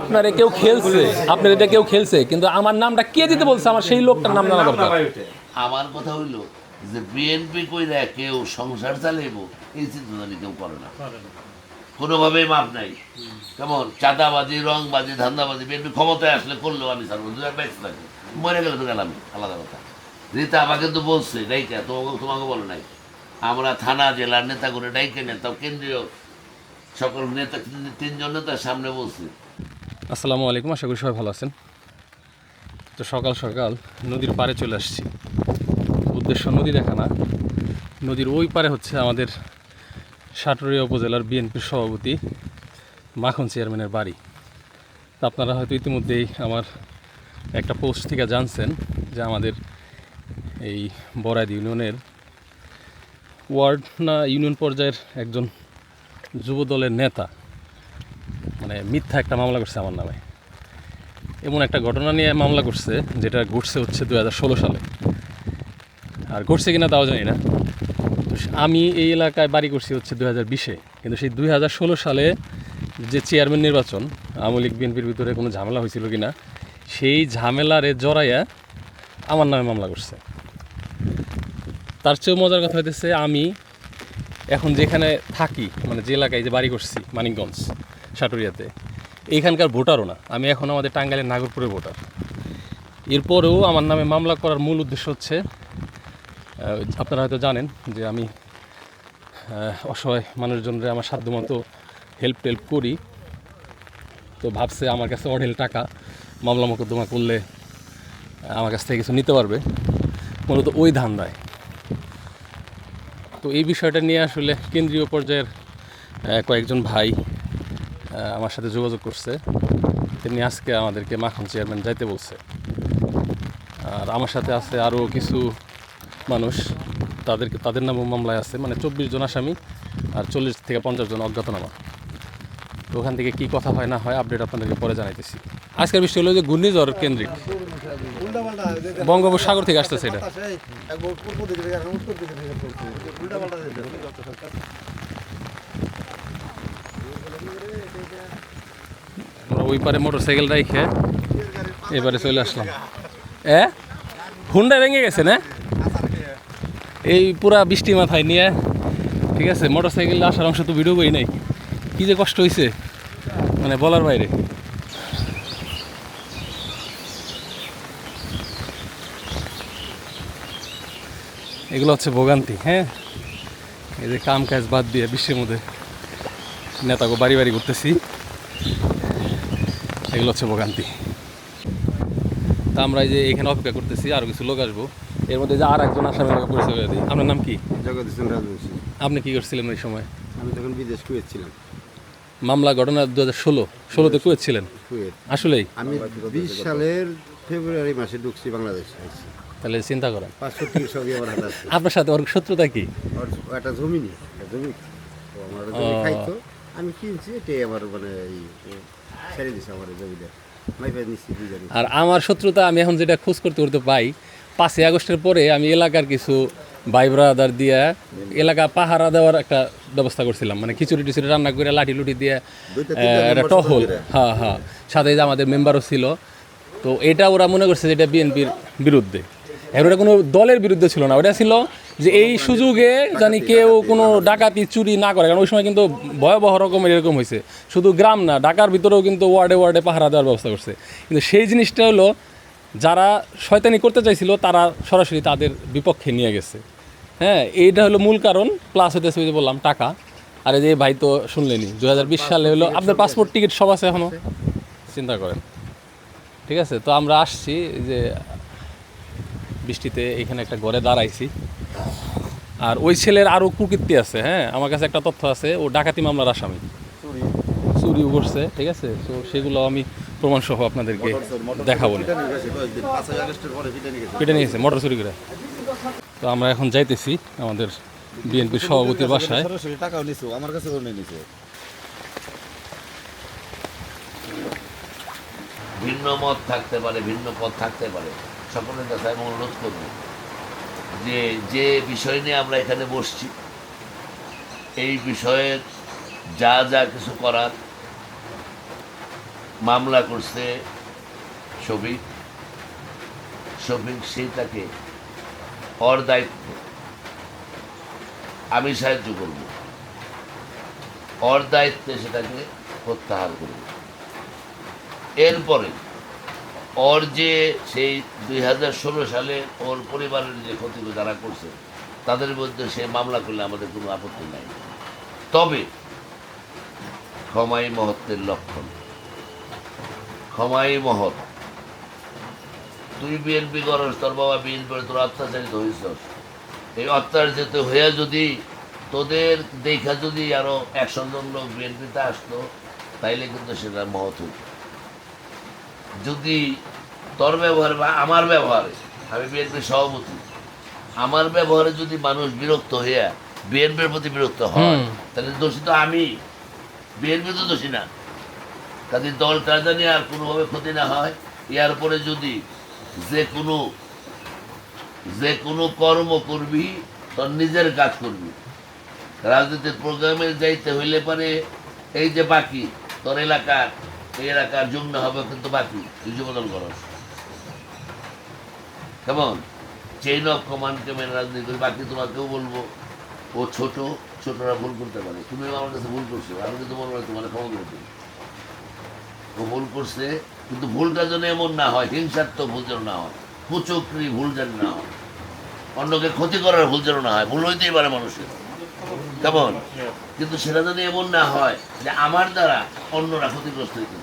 আপনারে কেউ খেলছে আপনার এটা কেউ খেলছে কিন্তু আমার নামটা কে দিতে বলছে? আমার সেই লোকটার নাম জানা দরকার। আমার কথা হইল যে বিএনপি কইরা কেউ সংসার চালাইব এই চিন্তা কেউ করে না। কোনোভাবেই মাপ নাই। কেমন? চাঁদাবাজি রংবাজি ধান্দাবাজি বিএনপি ক্ষমতায় আসলে করলেও আমি ছাড়বো দু এক বাইশ থাকে মরে গেলে তো গেলাম আলাদা কথা। রীতা আমাকে তো বলছে ডাইকা তোমাকে তোমাকে বলো নাই। আমরা থানা জেলার নেতা করে ডাইকে নেতা কেন্দ্রীয় সকল নেতা তিনজন নেতার সামনে বলছি আসসালামু আলাইকুম, আশা করি সবাই ভালো আছেন। তো সকাল সকাল নদীর পাড়ে চলে আসছি। উদ্দেশ্য নদী দেখা না। নদীর ওই পারে হচ্ছে আমাদের সাটুরিয়া উপজেলার বিএনপির সভাপতি মাখন চেয়ারম্যানের বাড়ি। তা আপনারা হয়তো ইতিমধ্যেই আমার একটা পোস্ট থেকে জানছেন যে আমাদের এই বরাদ ইউনিয়নের ওয়ার্ড না ইউনিয়ন পর্যায়ের একজন যুব দলের নেতা মানে মিথ্যা একটা মামলা করছে আমার নামে। এমন একটা ঘটনা নিয়ে মামলা করছে, যেটা ঘটছে হচ্ছে দু হাজার ষোলো সালে। আর ঘটছে কিনা তাও জানি না। তো আমি এই এলাকায় বাড়ি করছি হচ্ছে দু হাজার বিশে। কিন্তু সেই দুই হাজার ষোলো সালে যে চেয়ারম্যান নির্বাচন, আওয়ামী লীগ, বিএনপির ভিতরে কোনো ঝামেলা হয়েছিল কিনা, সেই ঝামেলারে জড়াইয়া আমার নামে মামলা করছে। তার চেয়েও মজার কথা হইতেছে, আমি এখন যেখানে থাকি মানে যে এলাকায় যে বাড়ি করছি, মানিকগঞ্জ সাটুরিয়াতে এইখানকার ভোটারও না। আমি এখন আমাদের টাঙ্গাইলের নাগরপুরে ভোটার। এরপরেও আমার নামে মামলা করার মূল উদ্দেশ্য হচ্ছে আপনারা হয়তো জানেন যে আমি অসহায় মানুষজনরে আমার সাধ্যমতো হেল্প টেল্প করি। তো ভাবছে আমার কাছে অঢেল টাকা, মামলা মোকদ্দমা করলে আমার কাছ থেকে কিছু নিতে পারবে। মূলত ওই ধান্দায়। তো এই বিষয়টা নিয়ে আসলে কেন্দ্রীয় পর্যায়ের কয়েকজন ভাই আমার সাথে যোগাযোগ করছে তিনি আজকে আমাদেরকে মাখন চেয়ারম্যান যাইতে বলছে আর আমার সাথে আছে আরও কিছু মানুষ তাদেরকে তাদের নামও মামলায় আছে মানে চব্বিশ জন আসামি আর চল্লিশ থেকে পঞ্চাশ জন অজ্ঞাতনামা তো ওখান থেকে কী কথা হয় না হয় আপডেট আপনাদেরকে পরে জানাইতেছি আজকের বিষয় হলো যে ঘূর্ণিঝড় কেন্দ্রিক বঙ্গোপসাগর থেকে আসতেছে এটা ওই পারে মোটর সাইকেল রাইখে এবারে চলে আসলাম। এ? হুন্ডা ভেঙে গেছে না? এই পুরা বৃষ্টি মাথায় নিয়ে, ঠিক আছে মোটর সাইকেল আসার অংশ তো ভিডিও করি নাই। কি যে কষ্ট হয়েছে মানে বলার বাইরে। এগুলো হচ্ছে ভোগান্তি হ্যাঁ? এই যে কাম কাজ বাদ দিয়ে বিশ্বের মধ্যে নেতাকে বাড়ি বাড়ি করতেছি এগুলো হচ্ছে ভোগান্তি। তা আমরা এই যে এখানে অপেক্ষা করতেছি আরও কিছু লোক আসব। এর মধ্যে যে আর একজন আসামি আমাকে পরিচয় করে দিই। আপনার নাম কি? জগদীশ রাজবংশী। আপনি কি করছিলেন ওই সময়? আমি তখন বিদেশ কুয়েত ছিলাম। মামলা ঘটনা দু হাজার ষোলো। ষোলোতে কুয়েত ছিলেন? কুয়েত। আসলেই? আমি বিশ সালের ফেব্রুয়ারি মাসে ঢুকছি বাংলাদেশ তাহলে চিন্তা করেন। আপনার সাথে ওর শত্রুতা কি? একটা জমি একটা জমি। জমি খাইতো। আমি কিনছি এটাই আমার মানে ছেড়ে দিছে আমার জমিটা। আর আমার শত্রুতা আমি এখন যেটা খোঁজ করতে করতে পাই পাঁচই আগস্টের পরে আমি এলাকার কিছু ভাই ব্রাদার দিয়ে এলাকা পাহারা দেওয়ার একটা ব্যবস্থা করছিলাম। মানে খিচুড়ি টিচুড়ি রান্না করে লাঠি লুটি দিয়ে একটা টহল। হ্যাঁ হ্যাঁ। সাথে আমাদের মেম্বারও ছিল। তো এটা ওরা মনে করছে যে এটা বিএনপির বিরুদ্ধে। এখন ওটা কোনো দলের বিরুদ্ধে ছিল না। ওটা ছিল যে এই সুযোগে জানি কেউ কোনো ডাকাতি চুরি না করে, কারণ ওই সময় কিন্তু ভয়াবহ রকমের এরকম হয়েছে। শুধু গ্রাম না, ঢাকার ভিতরেও কিন্তু ওয়ার্ডে ওয়ার্ডে পাহারা দেওয়ার ব্যবস্থা করছে। কিন্তু সেই জিনিসটা হলো, যারা শয়তানি করতে চাইছিল, তারা সরাসরি তাদের বিপক্ষে নিয়ে গেছে। হ্যাঁ এইটা হলো মূল কারণ প্লাস হইতেছে যে বললাম টাকা। আর যে ভাই তো শুনলেনি দু হাজার বিশ সালে হলো আপনার পাসপোর্ট টিকিট সব আছে এখনও চিন্তা করেন। ঠিক আছে, তো আমরা আসছি যে বৃষ্টিতে এখানে একটা ঘরে দাঁড়াইছি। আর ওই ছেলের আরও কুকীর্তি আছে হ্যাঁ? আমার কাছে একটা তথ্য আছে ও ডাকাতি মামলার আসামি। চুরিও করছে ঠিক আছে? তো সেগুলো আমি প্রমাণ সহ আপনাদেরকে দেখাবো। না কেটে নিয়েছে মোটর চুরি করে। তো আমরা এখন যাইতেছি আমাদের বিএনপির সভাপতির বাসায়। টাকাও নিছো আমার কাছে নিয়ে ভিন্ন মত থাকতে পারে ভিন্ন পথ থাকতে পারে। সকলের কাছে আমি অনুরোধ করব। যে যে বিষয় নিয়ে আমরা এখানে বসছি, এই বিষয়ে যা যা কিছু করার, মামলা করছে শফিক শফিক সেইটাকে ওর দায়িত্ব। আমি সাহায্য করব। ওর দায়িত্বে সেটাকে প্রত্যাহার করব। এরপরে ওর যে সেই দুই হাজার ষোলো সালে ওর পরিবারের যে ক্ষতিগুলো যারা করছে, তাদের মধ্যে সে মামলা করলে আমাদের কোনো আপত্তি নাই। তবে ক্ষমাই মহত্বের লক্ষণ। ক্ষমাই মহৎ। তুই বিএনপি করস, তোর বাবা বিএনপি, তোর অত্যাচারিত হয়েছ এই অত্যাচারিত হইয়া যদি তোদের দেখা যদি আরও একশো জন লোক বিএনপিতে আসতো, তাইলে কিন্তু সেটা মহৎ হইত। যদি তোর ব্যবহারে বা আমার ব্যবহারে আমি বিএনপির সভাপতি আমার ব্যবহারে যদি মানুষ বিরক্ত হইয়া বিএনপির প্রতি বিরক্ত হয় তাহলে দোষী তো আমি। বিএনপি তো দোষী না। কাজে দলটা জানি আর কোনোভাবে ক্ষতি না হয়। ইয়ার পরে যদি যে কোনো যে কোনো কর্ম করবি তোর নিজের কাজ করবি। রাজনীতির প্রোগ্রামে যাইতে হইলে পারে এই যে বাকি তোর এলাকার এলাকার যুগ্ন হবে কিন্তু বাকি, তুই যে বদল করস। কেমন? চেইন অফ কমান্ডকে মেনে রাজনীতি বাকি তোমাকেও বলব। ও ছোট, ছোটরা ভুল করতে পারে। তুমি আমার কাছে ভুল করছ, আমি কিন্তু মনে হয় তোমার ক্ষমা করে ও ভুল করছে, কিন্তু ভুলটা যেন এমন না হয়, হিংসাত্মক ভুল যেন না হয়, কুচক্রি ভুল যেন না হয়। অন্যকে ক্ষতি করার ভুল যেন না হয়, ভুল হইতেই পারে মানুষের। কেমন? কিন্তু সেটা যদি এমন না হয় যে আমার দ্বারা অন্যরা ক্ষতিগ্রস্ত হইতে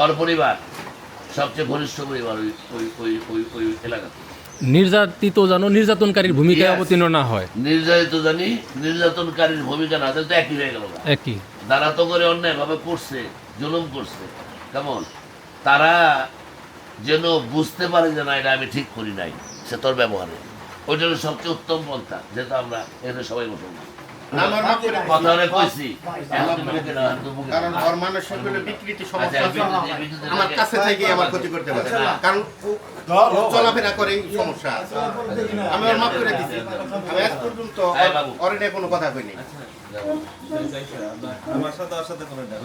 ওর পরিবার সবচেয়ে ঘনিষ্ঠ পরিবার ওই ওই ওই ওই ওই এলাকাতে। নির্যাতিত যেন নির্যাতনকারীর ভূমিকায় অবতীর্ণ না হয়। নির্যাতিত জানি নির্যাতনকারীর ভূমিকা না তো একই হয়ে গেল একই। তারা তো করে অন্যায়ভাবে করছে জুলুম করছে। কেমন? তারা যেন বুঝতে পারে যে না এটা আমি ঠিক করি নাই সে তোর ব্যবহারে। ওইটা হলো সবচেয়ে উত্তম পন্থা যেহেতু আমরা এখানে সবাই মুসলমান আমার। কারণ ওর বিকৃতি সমস্যা আচ্ছা, আমার কাছে থেকে আমার ক্ষতি করতে পারে কারণ চলাফেরা করে সমস্যা আছে আমি ওর মাপ করে দিচ্ছি আমি আজ পর্যন্ত ওর নিয়ে কোনো কথা কইনি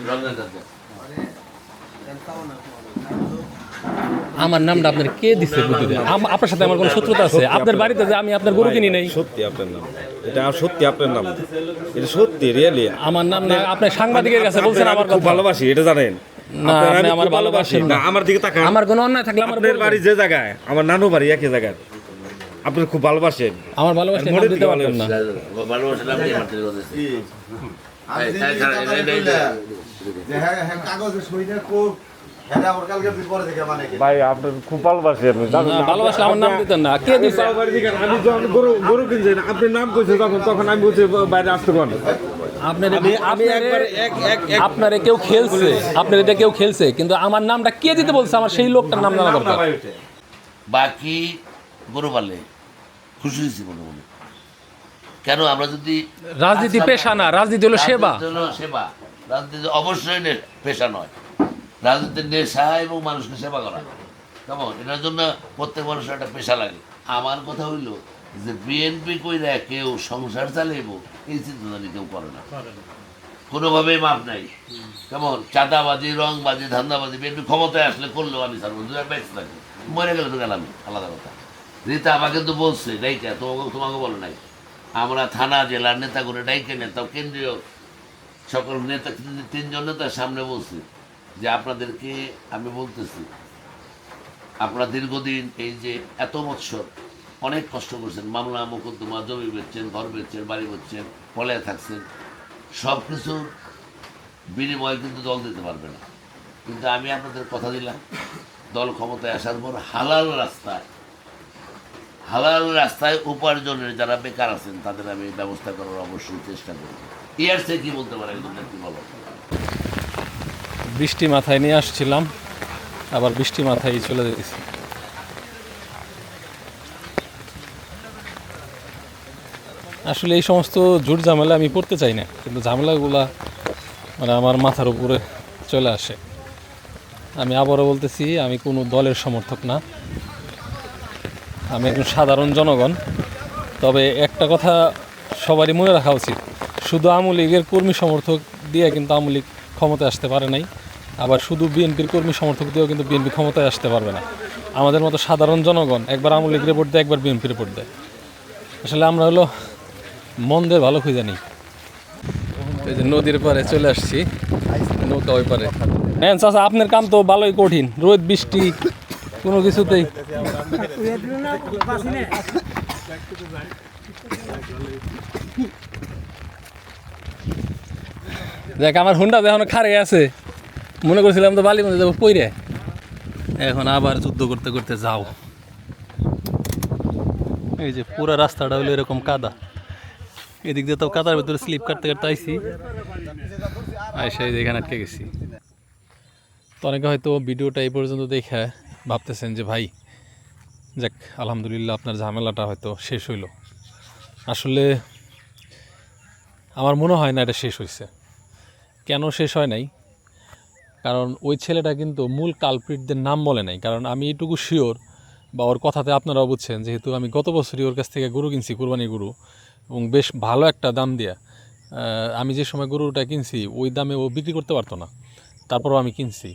রমজান চাচা। আমার নামটা আপনার কে দিচ্ছে আপনার সাথে আমার কোনো শত্রুতা আছে আপনার বাড়িতে যে আমি আপনার গরু কিনি নাই সত্যি আপনার নাম এটা সত্যি আপনার নাম এটা সত্যি রিয়েলি আমার নাম না আপনি সাংবাদিকের কাছে বলছেন আমার খুব ভালোবাসি এটা জানেন না, আপনি আমার খুব ভালোবাসি ভালোবাসেন না। আমার দিকে তাকান আমার কোনো অন্যায় থাকলে আমার বাড়ি যে জায়গায় আমার নানু বাড়ি একই জায়গায় আপনি খুব ভালোবাসেন আমার ভালোবাসা মোড়ের দিতে দিকে পারবেন না ভালোবাসা না, আমি আমার থেকে কথা হ্যাঁ হ্যাঁ কাগজে সই না হ্যাঁ মানে ভাই আপনার খুব ভালোবাসি আমি জানেন না, না, ভালোবাসলে আমার নাম দিতেন না। কে দিচ্ছে তাও বাড়ি দিকে- আমি যখন গরু গরু কিনছেন আপনি নাম কইছে তখন তখন আমি বলছি বাইরে আসতে পারেন আপনার আমি আমি একবার এক এক এক আপনারে কেউ খেলছে। আপনার এটা কেউ খেলছে। কিন্তু আমার নামটা কে দিতে বলছে? আমার সেই লোকটার নাম জানা দরকার। বাকি গরু পালে খুশি হয়েছি কেন? আমরা যদি রাজনীতি পেশা না রাজনীতি হলো সেবা। সেবা। রাজনীতি অবশ্যই পেশা নয়। রাজনীতির নেশা এবং মানুষকে সেবা করা। কেমন? এটার জন্য প্রত্যেক মানুষের একটা পেশা লাগে। আমার কথা হইল যে বিএনপি কইরা কেউ সংসার চালাইব এই চিন্তাধারি কেউ করে না। কোনোভাবেই মাপ নাই। কেমন? চাঁদাবাজি রংবাজি ধান্দাবাজি বিএনপি ক্ষমতায় আসলে করলেও আমি ছাড়বো দু হাজার বাইশ থাকে। মরে গেলে তো গেলাম আলাদা কথা। রীতা আমাকে তো বলছে ডাইকা তোমাকে তোমাকে বলে নাই। আমরা থানা জেলার নেতা করে ডাইকে নেতা কেন্দ্রীয় সকল নেতা তিন- তিনজন নেতার সামনে বলছি যে আপনাদেরকে আমি বলতেছি, আপনারা দীর্ঘদিন এই যে এত বৎসর অনেক কষ্ট করছেন, মামলা মোকদ্দমা, জমি বেচছেন, ঘর বেচছেন, বাড়ি বেচছেন, পলায় থাকছেন সব কিছুর বিনিময়ে কিন্তু দল দিতে পারবে না। কিন্তু আমি আপনাদের কথা দিলাম, দল ক্ষমতায় আসার পর হালাল রাস্তায় হালাল রাস্তায় উপার্জনের যারা বেকার আছেন, তাদের আমি ব্যবস্থা করার অবশ্যই চেষ্টা করব। ইয়ার সে কি বলতে পারে একজন কি বলো বৃষ্টি মাথায় নিয়ে আসছিলাম, আবার বৃষ্টি মাথায় চলে যেতেছি। আসলে এই সমস্ত জুট ঝামেলা আমি পড়তে চাই না, কিন্তু ঝামেলাগুলা মানে আমার মাথার উপরে চলে আসে। আমি আবারও বলতেছি, আমি কোনো দলের সমর্থক না। আমি একজন সাধারণ জনগণ, তবে একটা কথা সবারই মনে রাখা উচিত, শুধু আওয়ামী লীগের কর্মী সমর্থক দিয়ে কিন্তু আওয়ামী লীগ ক্ষমতায় আসতে পারে নাই। আবার শুধু বিএনপির কর্মী সমর্থক দিয়েও কিন্তু বিএনপি ক্ষমতায় আসতে পারবে না। আমাদের মতো সাধারণ জনগণ একবার আওয়ামী লীগের ভোট দেয়, একবার বিএনপির ভোট দেয়। আসলে আমরা হলো মন্দের ভালো খুঁজে নিই। এই যে নদীর পারে চলে আসছি, নৌকা ওই পারে হ্যাঁ চাচা, আপনার কাম তো ভালোই কঠিন, রোদ, বৃষ্টি, কোনো কিছুতেই। দেখ, আমার হুন্ডা এখন খারে আছে। মনে করছিলাম তো বালির মধ্যে যাব, পইরে। এখন আবার যুদ্ধ করতে করতে যাও। এই যে পুরো রাস্তাটা হলো এরকম কাদা। এদিক দিয়ে তো কাদার ভিতরে স্লিপ কাটতে কাটতে আইসি আইসা এখানে আটকে গেছি। তো অনেকে হয়তো ভিডিওটা এই পর্যন্ত দেখে ভাবতেছেন যে, ভাই, যাক, আলহামদুলিল্লাহ আপনার ঝামেলাটা হয়তো শেষ হইল। আসলে আমার মনে হয় না এটা শেষ হয়েছে কেন শেষ হয় নাই? কারণ ওই ছেলেটা কিন্তু মূল কালপ্রিটদের নাম বলে নাই। কারণ আমি এটুকু শিওর বা ওর কথাতে আপনারাও বুঝছেন, যেহেতু আমি গত বছরই ওর কাছ থেকে গরু কিনছি কুরবানি গরু, এবং বেশ ভালো একটা দাম দিয়া আমি যে সময় গরুটা কিনছি, ওই দামে ও বিক্রি করতে পারতো না। তারপরও আমি কিনছি।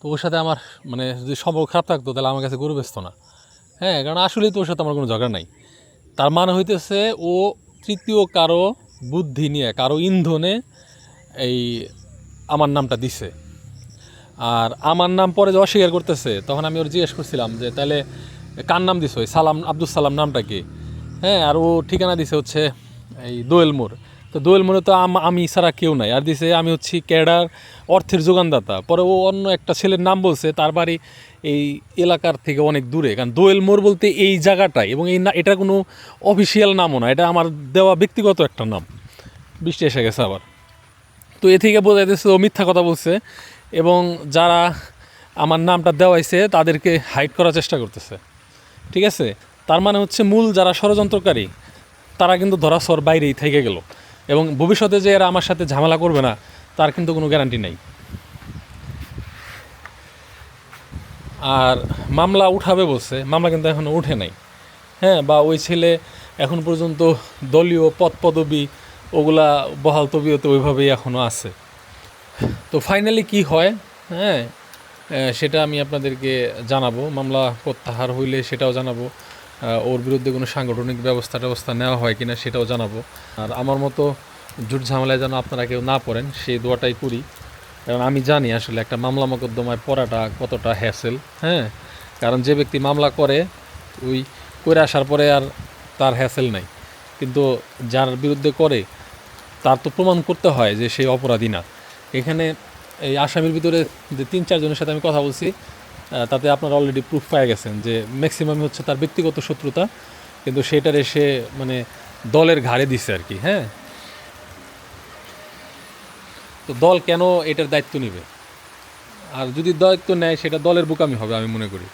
তো ওর সাথে আমার মানে যদি সম্পর্ক খারাপ থাকতো, তাহলে আমার কাছে গরু বেচতো না। হ্যাঁ কারণ আসলেই তো ওর সাথে আমার কোনো ঝগড়া নাই। তার মানে হইতেছে ও তৃতীয় কারও বুদ্ধি নিয়ে, কারও ইন্ধনে এই আমার নামটা দিছে। আর আমার নাম পরে যে অস্বীকার করতেছে, তখন আমি ওর জিজ্ঞেস করছিলাম যে, তাহলে কার নাম দিছ ওই সালাম আব্দুল সালাম নামটা কি? হ্যাঁ আর ও ঠিকানা দিছে হচ্ছে এই দোয়েল মোড়। তো দোয়েল মোড়ে তো আমি ছাড়া কেউ নাই। আর দিছে, আমি হচ্ছি ক্যাডার, অর্থের যোগানদাতা। পরে ও অন্য একটা ছেলের নাম বলছে, তার বাড়ি এই এলাকার থেকে অনেক দূরে। কারণ দোয়েল মোড় বলতে এই জায়গাটাই, এবং এই না এটা কোনো অফিসিয়াল নামও না। এটা আমার দেওয়া ব্যক্তিগত একটা নাম। বৃষ্টি এসে গেছে আবার। তো এ থেকে বোঝা যাচ্ছে ও মিথ্যা কথা বলছে এবং যারা আমার নামটা দেওয়াইছে তাদেরকে হাইড করার চেষ্টা করতেছে। ঠিক আছে? তার মানে হচ্ছে মূল যারা ষড়যন্ত্রকারী, তারা কিন্তু ধরাছোঁয়ার বাইরেই থেকে গেল এবং ভবিষ্যতে যে এরা আমার সাথে ঝামেলা করবে না, তার কিন্তু কোনো গ্যারান্টি নেই। আর মামলা উঠাবে বলছে, মামলা কিন্তু এখনও উঠে নাই। হ্যাঁ বা ওই ছেলে এখন পর্যন্ত দলীয় পদ পদবি ওগুলা বহাল তবিয়তে ওইভাবেই এখনও আছে। তো ফাইনালি কি হয়? হ্যাঁ সেটা আমি আপনাদেরকে জানাব। মামলা প্রত্যাহার হইলে সেটাও জানাব। ওর বিরুদ্ধে কোনো সাংগঠনিক ব্যবস্থা ট্যবস্থা নেওয়া হয় কিনা সেটাও জানাব। আর আমার মতো জুট ঝামেলায় যেন আপনারা কেউ না পড়েন, সেই দোয়াটাই করি। কারণ আমি জানি আসলে একটা মামলা মোকদ্দমায় পড়াটা কতটা হ্যাসেল হ্যাঁ? কারণ যে ব্যক্তি মামলা করে, ওই করে আসার পরে আর তার হ্যাসেল নাই। কিন্তু যার বিরুদ্ধে করে, তার তো প্রমাণ করতে হয় যে সে অপরাধী না। এখানে এই আসামির ভিতরে যে তিন চারজনের সাথে আমি কথা বলছি তাতে আপনারা অলরেডি প্রুফ পেয়ে গেছেন যে ম্যাক্সিমাম হচ্ছে তার ব্যক্তিগত শত্রুতা, কিন্তু সেটার এসে মানে দলের ঘাড়ে দিছে আর কি হ্যাঁ? তো দল কেন এটার দায়িত্ব নেবে? আর যদি দায়িত্ব নেয়, সেটা দলের বোকামি হবে আমি মনে করি।